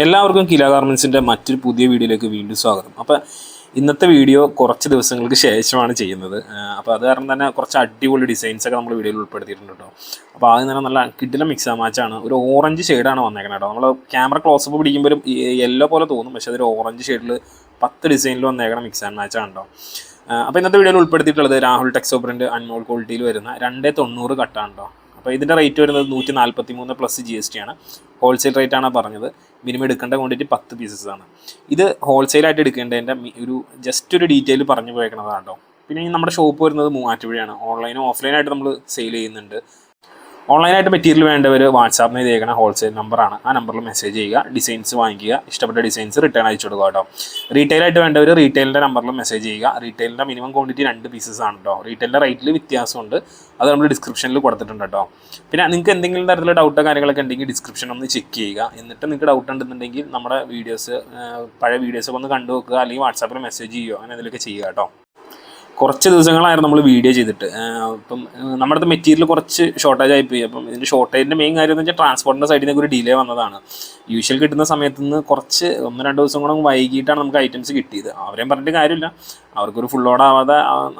എല്ലാവർക്കും കില ഗാർമെൻസിന്റെ മറ്റൊരു പുതിയ വീഡിയോയിലേക്ക് വീണ്ടും സ്വാഗതം. അപ്പോൾ ഇന്നത്തെ വീഡിയോ കുറച്ച് ദിവസങ്ങൾക്ക് ശേഷമാണ് ചെയ്യുന്നത്. അപ്പോൾ അത് കാരണം തന്നെ കുറച്ച് അടിപൊളി ഡിസൈൻസ് ഒക്കെ നമ്മൾ വീഡിയോയിൽ ഉൾപ്പെടുത്തിയിട്ടുണ്ട് കേട്ടോ അപ്പോൾ ആദ്യം തന്നെ നല്ല കിഡിലെ മിക്സ് മാച്ചാണ് ഒരു ഓറഞ്ച് ഷെയ്ഡാണ് വന്നേക്കുന്നത് കേട്ടോ നമ്മൾ ക്യാമറ ക്ലോസപ്പ് പിടിക്കുമ്പോൾ യെല്ലോ പോലെ തോന്നും. പക്ഷേ അതൊരു ഓറഞ്ച് ഷെയ്ഡിൽ പത്ത് ഡിസൈനിൽ വന്നേക്കണ മിക്സ് ആൻഡ് മാച്ചാണ് കേട്ടോ അപ്പോൾ ഇന്നത്തെ വീഡിയോയിൽ ഉൾപ്പെടുത്തിയിട്ടുള്ളത് രാഹുൽ ടെക്സോ പ്രിന്റ് അൺമോൾ ക്വാളിറ്റിയിൽ വരുന്ന രണ്ടേ തൊണ്ണൂറ് കട്ടാണ് കേട്ടോ അപ്പോൾ ഇതിന്റെ റേറ്റ് വരുന്നത് നൂറ്റി നാൽപ്പത്തി മൂന്ന് പ്ലസ് ജി എസ് ടി ആണ്. ഹോൾസെയിൽ റേറ്റ് ആണ് പറഞ്ഞത്. മിനിമം എടുക്കേണ്ട ക്വാണ്ടിറ്റി പത്ത് പീസസ് ആണ്. ഇത് ഹോൾസെയിലായിട്ട് എടുക്കേണ്ടതിന്റെ ഒരു ജസ്റ്റ് ഒരു ഡീറ്റെയിൽ പറഞ്ഞു പോയേക്കണതാണ് കേട്ടോ പിന്നെ നമ്മുടെ ഷോപ്പ് വരുന്നത് മൂവാറ്റുപുഴയാണ്. ഓൺലൈനും ഓഫ്ലൈനായിട്ട് നമ്മൾ സെയിൽ ചെയ്യുന്നുണ്ട്. ഓൺലൈനായിട്ട് മെറ്റീരിയൽ വേണ്ടവർ വാട്സാപ്പിൽ ചെയ്തേക്കണ ഹോൾസെയിൽ നമ്പറാണ് ആ നമ്പറിൽ മെസ്സേജ് ചെയ്യുക ഡിസൈൻസ് വാങ്ങിക്കുക ഇഷ്ടപ്പെട്ട ഡിസൈൻസ് റിട്ടേൺ അയച്ചു കൊടുക്കുക കേട്ടോ. റീറ്റെയിലായിട്ട് വേണ്ടവർ റീറ്റെയിലിന്റെ നമ്പറിൽ മെസ്സേജ് ചെയ്യുക. റീറ്റെയിലിന്റെ മിനിമം ക്വാണ്ടിറ്റി രണ്ട് പീസസ് ആണ് കേട്ടോ റീറ്റെയിലിന്റെ റേറ്റിൽ വ്യത്യാസമുണ്ട്. അത് നമ്മൾ ഡിസ്ക്രിപ്ഷനിൽ കൊടുത്തിട്ടുണ്ട് കേട്ടോ പിന്നെ നിങ്ങൾക്ക് എന്തെങ്കിലും തരത്തിലുള്ള ഡൗട്ടോ കാര്യങ്ങളൊക്കെ ഉണ്ടെങ്കിൽ ഡിസ്ക്രിപ്ഷൻ ഒന്ന് ചെക്ക് ചെയ്യുക. എന്നിട്ട് നിങ്ങൾക്ക് ഡൗട്ട് ഉണ്ടെന്നുണ്ടെങ്കിൽ നമ്മുടെ വീഡിയോസ് പഴയ വീഡിയോസൊക്കെ ഒന്ന് കണ്ടു നോക്കുക അല്ലെങ്കിൽ വാട്സാപ്പിൽ മെസ്സേജ് ചെയ്യുക. അങ്ങനെ എന്തെങ്കിലുമൊക്കെ ചെയ്യുക കേട്ടോ കുറച്ച് ദിവസങ്ങളായിരുന്നു നമ്മൾ വീഡിയോ ചെയ്തിട്ട്. അപ്പം നമ്മുടെ അടുത്ത് മെറ്റീരിയൽ കുറച്ച് ഷോർട്ടേജ് ആയിപ്പോയി. അപ്പം ഇതിന്റെ ഷോർട്ടേജിന്റെ മെയിൻ കാര്യം എന്ന് വെച്ചാൽ ട്രാൻസ്പോർട്ടിന്റെ സൈഡിൽ നിന്ന് ഒരു ഡിലേ വന്നതാണ്. യൂഷ്വൽ കിട്ടുന്ന സമയത്ത് നിന്ന് കുറച്ച് ഒന്ന് രണ്ട് ദിവസം കൂടെ വൈകിട്ടാണ് നമുക്ക് ഐറ്റംസ് കിട്ടിയത്. അവരെയും പറഞ്ഞിട്ട് കാര്യമില്ല. അവർക്കൊരു ഫുൾ ലോഡ് ആവാതെ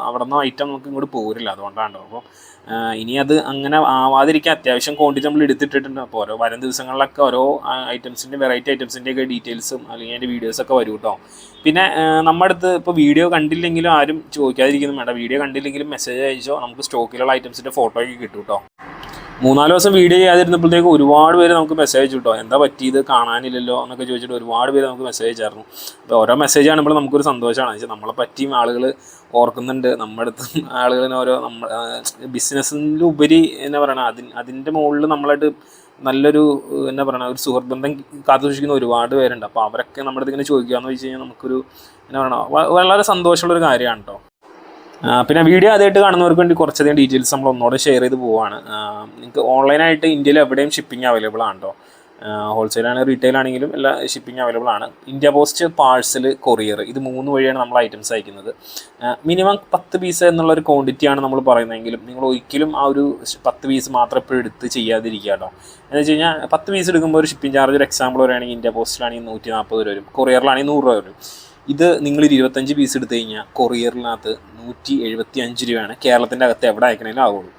അവിടെ നിന്ന് ഐറ്റം നമുക്ക് ഇങ്ങോട്ട് പോരില്ല. അതുകൊണ്ടാണ്. അപ്പോൾ ഇനി അത് അങ്ങനെ ആവാതിരിക്കാൻ അത്യാവശ്യം ക്വാണ്ടിറ്റി നമ്മൾ എടുത്തിട്ടിട്ടുണ്ട്. അപ്പോൾ ഓരോ വരും ദിവസങ്ങളിലൊക്കെ ഓരോ ഐറ്റംസിന്റെ വെറൈറ്റി ഐറ്റംസിന്റെ ഒക്കെ ഡീറ്റെയിൽസും അല്ലെങ്കിൽ അതിന്റെ വീഡിയോസൊക്കെ വരും കേട്ടോ പിന്നെ നമ്മുടെ അടുത്ത് ഇപ്പോൾ വീഡിയോ കണ്ടില്ലെങ്കിലും ആരും ചോദിക്കാതിരിക്കുന്നു. വേണ്ട വീഡിയോ കണ്ടില്ലെങ്കിലും മെസ്സേജ് അയച്ചോ. നമുക്ക് സ്റ്റോക്കിലുള്ള ഐറ്റംസിന്റെ ഫോട്ടോ ഒക്കെ കിട്ടും കേട്ടോ മൂന്നാൽ ദിവസം വീഡിയോ ചെയ്യാതിരുന്നപ്പോഴത്തേക്ക് ഒരുപാട് പേര് നമുക്ക് മെസ്സേജ് കിട്ടോ എന്താ പറ്റിയത്? കാണാനില്ലല്ലോ എന്നൊക്കെ ചോദിച്ചിട്ട് ഒരുപാട് പേര് നമുക്ക് മെസ്സേജ് അയച്ചായിരുന്നു. അപ്പോൾ ഓരോ മെസ്സേജ് കാണുമ്പോൾ നമുക്കൊരു സന്തോഷമാണ്. വെച്ചാൽ നമ്മളെ പറ്റിയും ആളുകൾ ഓർക്കുന്നുണ്ട്. നമ്മുടെ അടുത്ത് ആളുകളിനെ ഓരോ നമ്മൾ ബിസിനസ്സിലുപരി എന്നാ പറയണ അതിന് അതിന്റെ മുകളിൽ നമ്മളായിട്ട് നല്ലൊരു എന്നാ പറയുക ഒരു സുഹൃത്ബന്ധം കാത്തു സൂക്ഷിക്കുന്ന ഒരുപാട് പേരുണ്ട്. അപ്പോൾ അവരൊക്കെ നമ്മുടെ അടുത്ത് ഇങ്ങനെ ചോദിക്കുകയെന്ന് വെച്ച് കഴിഞ്ഞാൽ നമുക്കൊരു എന്നാ പറയുക വളരെ സന്തോഷമുള്ളൊരു കാര്യമാണ് കേട്ടോ പിന്നെ വീഡിയോ ആദ്യമായിട്ട് കാണുന്നവർക്ക് വേണ്ടി കുറച്ചധികം ഡീറ്റെയിൽസ് നമ്മൾ ഒന്നുകൂടെ ഷെയർ ചെയ്ത് പോവുകയാണ് നിങ്ങൾക്ക് ഓൺലൈനായിട്ട് ഇന്ത്യയിൽ എവിടെയും ഷിപ്പിംഗ് അവൈലബിൾ ആണ് കേട്ടോ ഹോൾസെയിൽ ആണെങ്കിലും റീറ്റെയിൽ ആണെങ്കിലും എല്ലാ ഷിപ്പിംഗ് അവൈലബിൾ ആണ്. ഇന്ത്യ പോസ്റ്റ് പാഴ്സൽ കൊറിയർ ഇത് മൂന്ന് വഴിയാണ് നമ്മൾ ഐറ്റംസ് അയക്കുന്നത്. മിനിമം പത്ത് പീസ് എന്നുള്ള ഒരു ക്വാണ്ടിറ്റിയാണ് നമ്മൾ പറയുന്നതെങ്കിലും നിങ്ങൾ ഒരിക്കലും ആ ഒരു പത്ത് പീസ് മാത്രം എപ്പോഴും എടുത്ത് ചെയ്യാതിരിക്കുക കേട്ടോ എന്ന് വെച്ച് കഴിഞ്ഞാൽ പത്ത് പീസ് എടുക്കുമ്പോൾ ഒരു ഷിപ്പിംഗ് ചാർജ് ഒരു എക്സാമ്പിൾ പറയുകയാണെങ്കിൽ ഇന്ത്യ പോസ്റ്റിലാണെങ്കിൽ നൂറ്റി നാൽപ്പത് രൂപ വരും. കൊറിയറിലാണെങ്കിൽ നൂറ് രൂപ വരും. ഇത് നിങ്ങൾ ഇരുപത്തഞ്ച് പീസ് എടുത്തു കഴിഞ്ഞാൽ കൊറിയറിനകത്ത് നൂറ്റി എഴുപത്തി അഞ്ച് രൂപയാണ്. കേരളത്തിന്റെ അകത്ത് എവിടെ അയക്കണേലും ആവുള്ളൂ.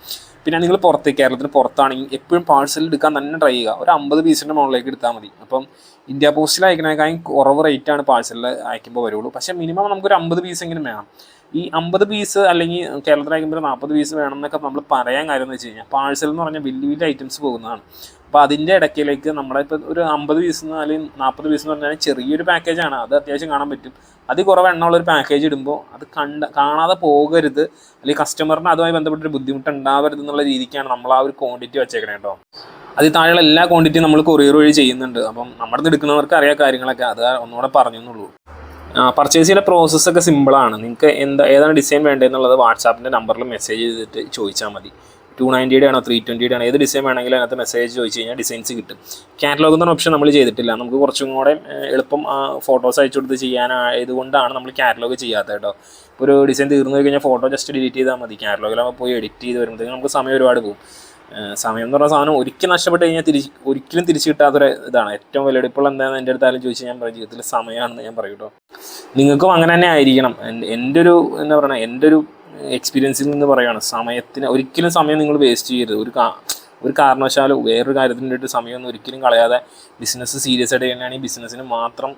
പിന്നെ നിങ്ങൾ പുറത്ത് കേരളത്തിന് പുറത്താണെങ്കിൽ എപ്പോഴും പാഴ്സൽ എടുക്കാൻ തന്നെ ട്രൈ ചെയ്യുക. ഒരു അമ്പത് പീസിന്റെ മുകളിലേക്ക് എടുത്താൽ മതി. അപ്പം ഇന്ത്യ പോസ്റ്റിൽ അയക്കണേക്കാളും കുറവ് റേറ്റാണ് പാഴ്സലിൽ അയക്കുമ്പോൾ വരുള്ളൂ. പക്ഷേ മിനിമം നമുക്കൊരു അമ്പത് പീസെങ്കിലും വേണം. ഈ അമ്പത് പീസ് അല്ലെങ്കിൽ കേരളത്തിൽ അയക്കുമ്പോൾ നാൽപ്പത് പീസ് വേണം എന്നൊക്കെ നമ്മൾ പറയാൻ കാര്യം എന്ന് വെച്ച് കഴിഞ്ഞാൽ പാഴ്സൽ എന്ന് പറഞ്ഞാൽ വലിയ വലിയ ഐറ്റംസ് പോകുന്നതാണ്. അപ്പോൾ അതിന്റെ ഇടയ്ക്കിലേക്ക് നമ്മുടെ ഇപ്പോൾ ഒരു അമ്പത് പീസ് അല്ലെങ്കിൽ നാൽപ്പത് പീസ് എന്ന് പറഞ്ഞാൽ ചെറിയൊരു പാക്കേജാണ് അത് അത്യാവശ്യം കാണാൻ പറ്റും. അത് കുറവ് എണ്ണമുള്ള ഒരു പാക്കേജ് ഇടുമ്പോൾ അത് കണ്ട കാണാതെ പോകരുത്. അല്ലെങ്കിൽ കസ്റ്റമറിന് അതുമായി ബന്ധപ്പെട്ടൊരു ബുദ്ധിമുട്ട് ഉണ്ടാവരുത് എന്നുള്ള രീതിക്കാണ് നമ്മൾ ആ ഒരു ക്വാണ്ടിറ്റി വെച്ചേക്കണേ കേട്ടോ. അതിൽ താഴെയുള്ള എല്ലാ ക്വാണ്ടിറ്റിയും നമ്മൾ കൊറിയർ വഴി ചെയ്യുന്നുണ്ട്. അപ്പം നമ്മുടെ എടുക്കുന്നവർക്ക് അറിയാം കാര്യങ്ങളൊക്കെ. അത് ഒന്നുകൂടെ പറഞ്ഞു എന്നുള്ളൂ പർച്ചേസ് ചെയ്യുന്ന പ്രോസസ്സൊക്കെ സിമ്പിളാണ് നിങ്ങൾക്ക് എന്താ ഏതാണ് ഡിസൈൻ വേണ്ടതെന്നുള്ളത് വാട്സാപ്പിന്റെ നമ്പറിൽ മെസ്സേജ് ചെയ്തിട്ട് ചോദിച്ചാൽ മതി. ടു നയന്റിയുടെ ആണോ ത്രീ ട്വന്റിയുടെ ആണോ ഏത് ഡിസൈൻ വേണമെങ്കിലും അതിനകത്ത് മെസ്സേജ് ചോദിച്ചു കഴിഞ്ഞാൽ ഡിസൈൻസ് കിട്ടും. കാറ്റലോഗ് എന്ന ഓപ്ഷൻ നമ്മൾ ചെയ്തിട്ടില്ല. നമുക്ക് കുറച്ചും കൂടെ എളുപ്പം ഫോട്ടോസ് അയച്ചു കൊടുത്ത് ചെയ്യാനായതുകൊണ്ടാണ് നമ്മൾ കാറ്റലോഗ് ചെയ്യാത്തത് കേട്ടോ ഒരു ഡിസൈൻ തീർന്നു കഴിഞ്ഞാൽ ഫോട്ടോ ജസ്റ്റ് ഡിലീറ്റ് ചെയ്താൽ മതി. കാറ്റലോഗിലാകുമ്പോൾ പോയി എഡിറ്റ് ചെയ്ത് വരുമ്പോഴത്തേക്കും നമുക്ക് സമയം ഒരുപാട് പോകും. സമയം എന്ന് പറഞ്ഞ സാധനം ഒരിക്കലും നഷ്ടപ്പെട്ട് കഴിഞ്ഞാൽ തിരിച്ച് ഒരിക്കലും തിരിച്ചു കിട്ടാത്തൊരു ഇതാണ്. ഏറ്റവും വലിയ ഇപ്പോൾ എന്താണെന്ന് എന്റെ അടുത്താലും ചോദിച്ചാൽ ഞാൻ പറയും ജീവിതത്തിൽ സമയമാണെന്ന് ഞാൻ പറയും കേട്ടോ. നിങ്ങൾക്കും അങ്ങനെ തന്നെ ആയിരിക്കണം. എന്റെ ഒരു എന്താ പറയുക എന്റെ ഒരു എക്സ്പീരിയൻസിൽ നിന്ന് പറയുകയാണ് സമയത്തിന് ഒരിക്കലും സമയം നിങ്ങൾ വേസ്റ്റ് ചെയ്യരുത്. ഒരു ഒരു കാരണവശാലും വേറൊരു കാര്യത്തിന് വേണ്ടിയിട്ട് സമയമൊന്നും ഒരിക്കലും കളയാതെ ബിസിനസ് സീരിയസ് ആയിട്ട് ചെയ്യുകയാണെങ്കിൽ ബിസിനസ്സിന് മാത്രം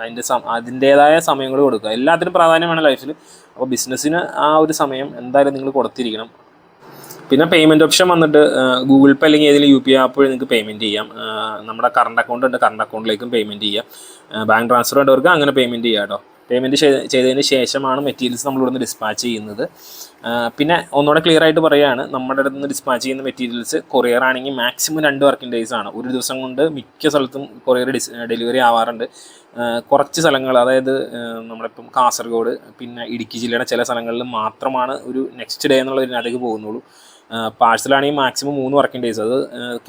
അതിന്റെ അതിന്റേതായ സമയങ്ങൾ കൊടുക്കുക. എല്ലാത്തിനും പ്രാധാന്യമാണ് ലൈഫിൽ അപ്പോൾ ബിസിനസ്സിന് ആ ഒരു സമയം എന്തായാലും നിങ്ങൾ കൊടുത്തിരിക്കണം. പിന്നെ പേയ്മെന്റ് ഓപ്ഷൻ വന്നിട്ട് ഗൂഗിൾ പേ അല്ലെങ്കിൽ ഏതെങ്കിലും യു പി ഐ ആപ്പ് വഴി നിങ്ങൾക്ക് പേയ്മെന്റ് ചെയ്യാം. നമ്മുടെ കറണ്ട് അക്കൗണ്ട് ഉണ്ട് കറണ്ട് അക്കൗണ്ടിലേക്കും പേയ്മെന്റ് ചെയ്യാം. ബാങ്ക് ട്രാൻസ്ഫർ ഉണ്ടവർക്ക് അങ്ങനെ പേയ്മെന്റ് ചെയ്യാം കേട്ടോ പേയ്മെന്റ് ചെയ്തതിന് ശേഷമാണ് മെറ്റീരിയൽസ് നമ്മൾ ഇവിടുന്ന് ഡിസ്പാച്ച് ചെയ്യുന്നത്. പിന്നെ ഒന്നുകൂടെ ക്ലിയർ ആയിട്ട് പറയുകയാണ് നമ്മുടെ അടുത്ത് നിന്ന് ഡിസ്പാച്ച് ചെയ്യുന്ന മെറ്റീരിയൽസ് കൊറിയർ ആണെങ്കിൽ മാക്സിമം രണ്ട് വർക്കിംഗ് ഡേയ്സ് ആണ്. ഒരു ദിവസം കൊണ്ട് മിക്ക സ്ഥലത്തും കൊറിയർ ഡെലിവറി ആവാറുണ്ട്. കുറച്ച് സ്ഥലങ്ങൾ അതായത് നമ്മളിപ്പം കാസർഗോഡ് പിന്നെ ഇടുക്കി ജില്ലയുടെ ചില സ്ഥലങ്ങളിൽ മാത്രമാണ് ഒരു നെക്സ്റ്റ് ഡേ എന്നുള്ള ഇതിനകത്തേക്ക് പോകുന്നുള്ളൂ. പാഴ്സലാണെങ്കിൽ മാക്സിമം മൂന്ന് വർക്കിംഗ് ഡേയ്സ്. അത്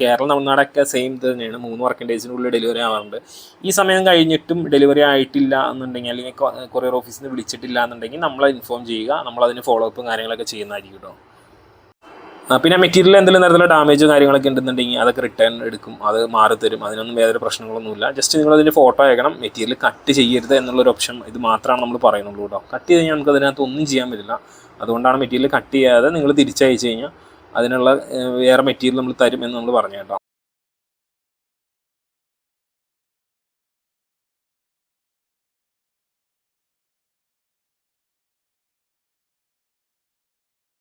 കേരള തമിഴ്നാടൊക്കെ സെയിം തന്നെയാണ്. മൂന്ന് വർക്കിംഗ് ഡേയ്സിനുള്ളിൽ ഡെലിവറി ആവാറുണ്ട്. ഈ സമയം കഴിഞ്ഞിട്ടും ഡെലിവറി ആയിട്ടില്ല എന്നുണ്ടെങ്കിൽ അല്ലെങ്കിൽ കൊറിയർ ഓഫീസിൽ നിന്ന് വിളിച്ചിട്ടില്ല എന്നുണ്ടെങ്കിൽ നമ്മൾ ഇൻഫോം ചെയ്യുക. നമ്മൾ അതിന് ഫോളോ അപ്പും കാര്യങ്ങളൊക്കെ ചെയ്യുന്നതായിരിക്കും കേട്ടോ പിന്നെ മെറ്റീരിയൽ എന്തെങ്കിലും തരത്തിലുള്ള ഡാമേജോ കാര്യങ്ങളൊക്കെ ഉണ്ടെന്നുണ്ടെങ്കിൽ അതൊക്കെ റിട്ടേൺ എടുക്കും. അത് മാറി തരും. അതിനൊന്നും വേറെ പ്രശ്നങ്ങളൊന്നുമില്ല. ജസ്റ്റ് നിങ്ങൾ അതിന്റെ ഫോട്ടോ അയക്കണം. മെറ്റീരിയൽ കട്ട് ചെയ്യരുത് എന്നുള്ളൊരു ഓപ്ഷൻ ഇത് മാത്രമാണ് നമ്മൾ പറയുന്നുള്ളൂ കേട്ടോ കട്ട് ചെയ്ത് കഴിഞ്ഞാൽ നമുക്ക് അതിനകത്ത് ഒന്നും ചെയ്യാൻ പറ്റില്ല. അതുകൊണ്ടാണ് മെറ്റീരിയൽ കട്ട് ചെയ്യാതെ നിങ്ങൾ തിരിച്ചയച്ചു കഴിഞ്ഞാൽ അതിനുള്ള വേറെ മെറ്റീരിയൽ നമ്മൾ തരും എന്ന് നമ്മൾ പറഞ്ഞു കേട്ടോ.